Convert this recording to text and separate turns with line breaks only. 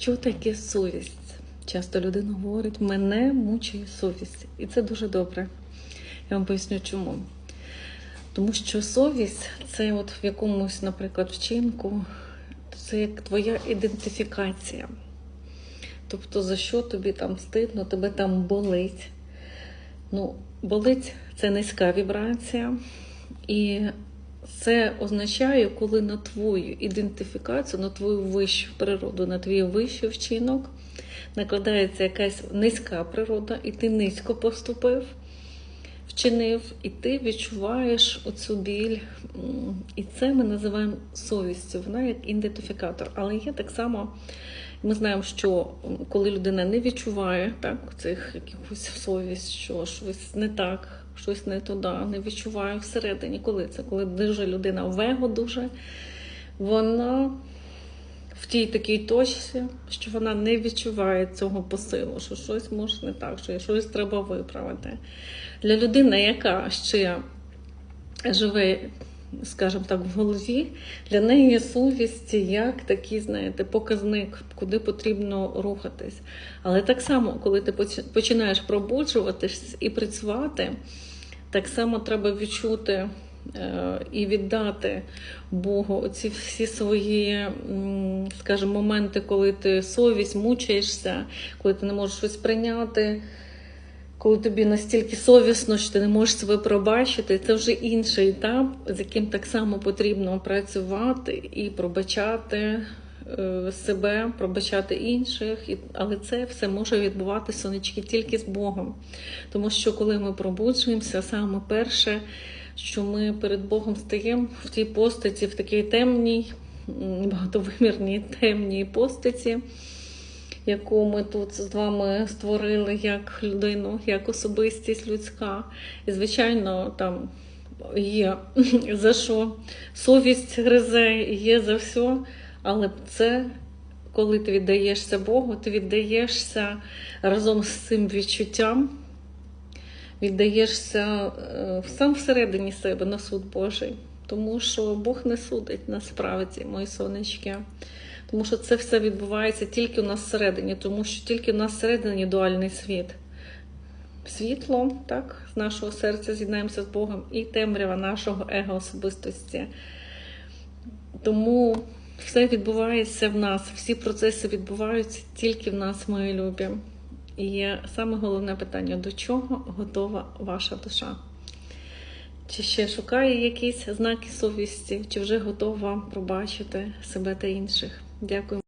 Що таке совість? Часто людина говорить, мене мучає совість. І це дуже добре. Я вам поясню чому. Тому що совість це от в якомусь, наприклад, вчинку, це як твоя ідентифікація. Тобто, за що тобі там стидно, тебе там болить. Ну, болить це низька вібрація. І це означає, коли на твою ідентифікацію, на твою вищу природу, на твій вищий вчинок накладається якась низька природа, і ти низько поступив, вчинив, і ти відчуваєш оцю біль. І це ми називаємо совістю. Вона як ідентифікатор. Але є так само, ми знаємо, що коли людина не відчуває так, цих якихось совість, що щось не так, щось не туди, не відчуває всередині. Коли це? Коли дуже людина в его дуже, вона в тій такій точці, що вона не відчуває цього посилу, що щось може не так, що щось треба виправити. Для людини, яка ще живе, скажімо так, в голові, для неї совість як такий, знаєте, показник, куди потрібно рухатись. Але так само, коли ти починаєш пробуджуватись і працювати, так само треба відчути е, і віддати Богу оці всі свої, скажімо, моменти, коли ти совість мучаєшся, коли ти не можеш щось прийняти. Коли тобі настільки совісно, що ти не можеш себе пробачити, це вже інший етап, з яким так само потрібно працювати і пробачати себе, пробачати інших. Але це все може відбуватися сонечки тільки з Богом. Тому що коли ми пробуджуємося, саме перше, що ми перед Богом стаємо в тій постаті, в такій темній, багатовимірній темній постаті яку ми тут з вами створили як людину, як особистість людська. І, звичайно, там є за що совість гризе, є за все, але це. Коли ти віддаєшся Богу, ти віддаєшся разом з цим відчуттям, віддаєшся е, сам всередині себе на суд Божий. Тому що Бог не судить насправді, мої сонечки. Тому що це все відбувається тільки у нас всередині, тому що тільки у нас всередині дуальний світ. Світло, так, з нашого серця з'єднаємося з Богом, і темрява нашого его особистості. Тому все відбувається в нас, всі процеси відбуваються тільки в нас, мої любі. І саме головне питання: до чого готова ваша душа? Чи ще шукає якісь знаки совісті, чи вже готова пробачити себе та інших? Дякую.